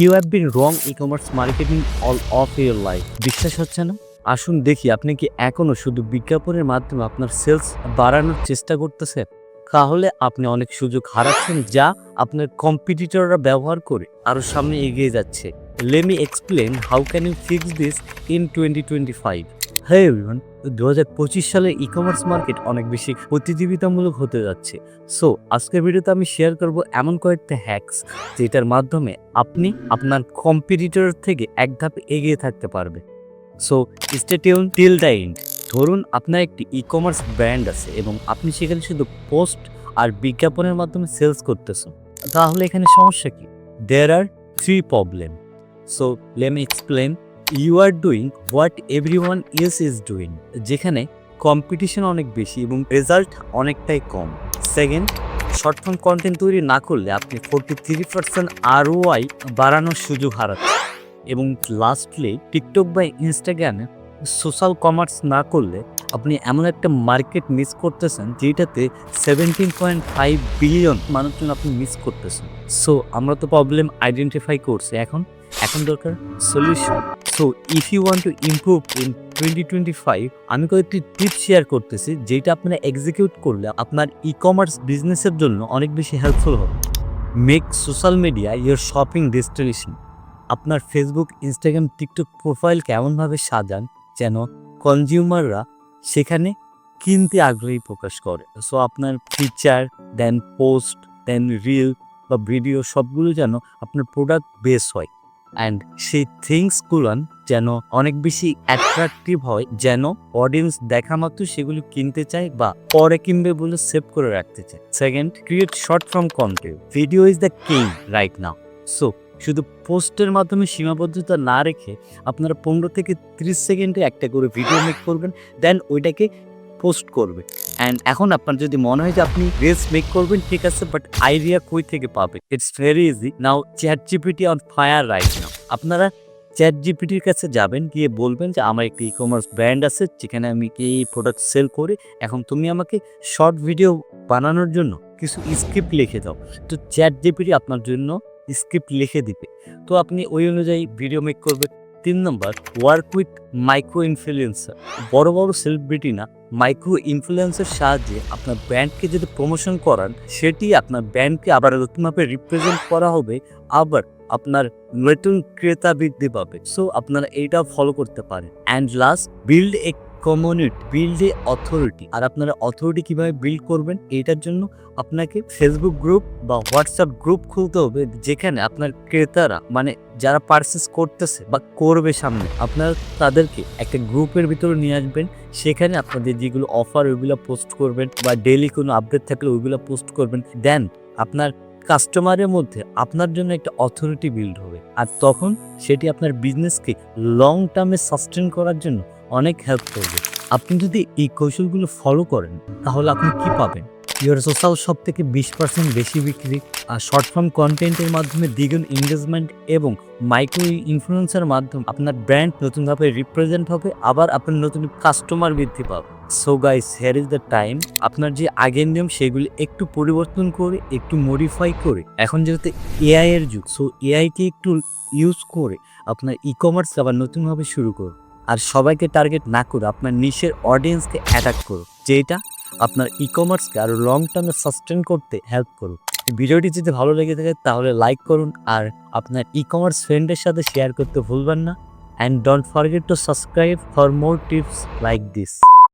You have been wrong e commerce marketing all of your life বিশ্বাস হচ্ছে না? আসুন দেখি আপনি কি এখনও শুধু বিজ্ঞাপনের মাধ্যমে আপনার সেলস বাড়ানোর চেষ্টা করতেছেন তাহলে আপনি অনেক সুযোগ হারাচ্ছেন যা আপনার কম্পিটিটররা ব্যবহার করে আরও সামনে এগিয়ে যাচ্ছে। Let me explain how can you fix this in twenty twenty five হ্যাঁ দু হাজার পঁচিশ সালে ই কমার্স মার্কেট অনেক বেশি প্রতিযোগিতামূলক হতে যাচ্ছে। সো আজকের ভিডিওতে আমি শেয়ার করব এমন কয়েকটা হ্যাকস যেটার মাধ্যমে আপনি আপনার কম্পিটিটর থেকে এক ধাপ এগিয়ে থাকতে পারবে। So stay tune till the end ধরুন আপনার একটি ই কমার্স ব্র্যান্ড আছে এবং আপনি সেখানে শুধু পোস্ট আর বিজ্ঞাপনের মাধ্যমে সেলস করতেছেন। তাহলে এখানে সমস্যা কি? There are three problem so let me explain you are doing what everyone is is doing যেখানে কম্পিটিশন অনেক বেশি এবং রেজাল্ট অনেকটাই কম। সেকেন্ড শর্ট ফর্ম কন্টেন্ট তৈরি না করলে আপনি ফোরটি থ্রি পার্সেন্ট আরওআই বাড়ানোর সুযোগ হারাচ্ছেন। এবং লাস্টলি টিকটক বা ইনস্টাগ্রামে সোশ্যাল কমার্স না করলে আপনি এমন একটা মার্কেট মিস করতেছেন যেটাতে সেভেন্টিন পয়েন্ট ফাইভ বিলিয়ন মানুষজন আপনি মিস করতেছেন। সো আমরা তো প্রবলেম আইডেন্টিফাই করছি। এখন এখন দরকার solution so if you want to improve in twenty twenty five আমি কয়েকটি টিপস শেয়ার করতেছি যেটা আপনারা এক্সিকিউট করলে আপনার ই কমার্স বিজনেসের জন্য অনেক বেশি হেল্পফুল হবে। Make social media your shopping destination আপনার ফেসবুক ইনস্টাগ্রাম টিকটক প্রোফাইলকে এমনভাবে সাজান, যেন কনজিউমাররা সেখানে কিনতে আগ্রহী প্রকাশ করে। সো আপনার ফিচার দেন পোস্ট দেন রিল বা ভিডিও সবগুলো যেন আপনার প্রোডাক্ট বেস হয়। অ্যান্ড সেই থিংসগুলো যেন অনেক বেশি অ্যাট্রাকটিভ হয়, যেন অডিয়েন্স দেখা মাত্র সেগুলো কিনতে চায় বা পরে কিনবে বলে সেভ করে রাখতে চায়। Second create short form content video is the king right now so শুধু পোস্টের মাধ্যমে সীমাবদ্ধতা না রেখে আপনারা পনেরো থেকে ত্রিশ সেকেন্ডে একটা করে ভিডিও মেক করবেন দেন ওইটাকে পোস্ট করবে। অ্যান্ড এখন আপনার যদি মনে হয় যে আপনি রিলস মেক করবেন, ঠিক আছে বাট আইডিয়া কই থেকে পাবে it's very easy now chat GPT on fire right now আপনারা চ্যাট জিপিটির কাছে যাবেন, গিয়ে বলবেন যে আমার একটি ই কমার্স ব্র্যান্ড আছে, যেখানে আমি এই প্রোডাক্ট সেল করি। এখন তুমি আমাকে শর্ট ভিডিও বানানোর জন্য কিছু স্ক্রিপ্ট লিখে দাও। তো চ্যাট জিপিটি আপনার জন্য স্ক্রিপ্ট লিখে দিবে। তো আপনি ওই অনুযায়ী ভিডিও মেক করবেন তিন number work with micro influencer বড় বড় সেলিব্রিটি না মাইক্রো ইনফ্লুয়েন্সের সাহায্যে আপনার ব্র্যান্ডকে যদি প্রমোশন করান, সেটি আপনার ব্র্যান্ডকে আবার নতুনভাবে রিপ্রেজেন্ট করা হবে, আবার আপনার নতুন ক্রেতা বৃদ্ধি পাবে। সো আপনারা এইটাও ফলো করতে পারেন। And last build a community build a authority আর আপনারা অথরিটি কীভাবে বিল্ড করবেন? এটার জন্য আপনাকে ফেসবুক গ্রুপ বা হোয়াটসঅ্যাপ গ্রুপ খুলতে হবে, যেখানে আপনার ক্রেতারা মানে যারা পারচেস করতেছে বা করবে সামনে, আপনারা তাদেরকে একটা গ্রুপের ভিতরে নিয়ে আসবেন। সেখানে আপনাদের যেগুলো অফার ওইগুলো পোস্ট করবেন বা ডেলি কোনো আপডেট থাকলে ওইগুলো পোস্ট করবেন। দেন আপনার কাস্টমারের মধ্যে আপনার জন্য একটা অথরিটি বিল্ড হবে। আর তখন সেটি আপনার বিজনেসকে লং টার্মে সাস্টেন করার জন্য অনেক হেল্প করবে। আপনি যদি এই কৌশলগুলো ফলো করেন, তাহলে আপনি কি পাবেন? ইউর সোশ্যাল সব থেকে বিশ পার্সেন্ট বেশি বিক্রি, আর শর্ট ফর্ম কন্টেন্টের মাধ্যমে দ্বিগুণ এঙ্গেজমেন্ট এবং মাইক্রো ইনফ্লুয়েন্সের মাধ্যমে আপনার ব্র্যান্ড নতুনভাবে রিপ্রেজেন্ট হবে, আবার আপনার নতুন কাস্টমার বৃদ্ধি পাবে। So guys here is the time আপনার যে আগের নিয়ম, সেগুলি একটু পরিবর্তন করে, একটু মডিফাই করে। এখন যেহেতু এআই এর যুগ সো এআইকে একটু ইউজ করে আপনার ই কমার্স আবার নতুনভাবে শুরু করুন। আর সবাইকে টার্গেট না করে আপনার নিশের অডিয়েন্সকে অ্যাটাক করুন যেটা আপনার ই কমার্সকে আরও লং টার্মে সাস্টেন করতে হেল্প করুন ভিডিওটি যদি ভালো লেগে থাকে, তাহলে লাইক করুন আর আপনার ই কমার্স ফ্রেন্ডের সাথে শেয়ার করতে ভুলবেন না। And don't forget to subscribe for more tips like this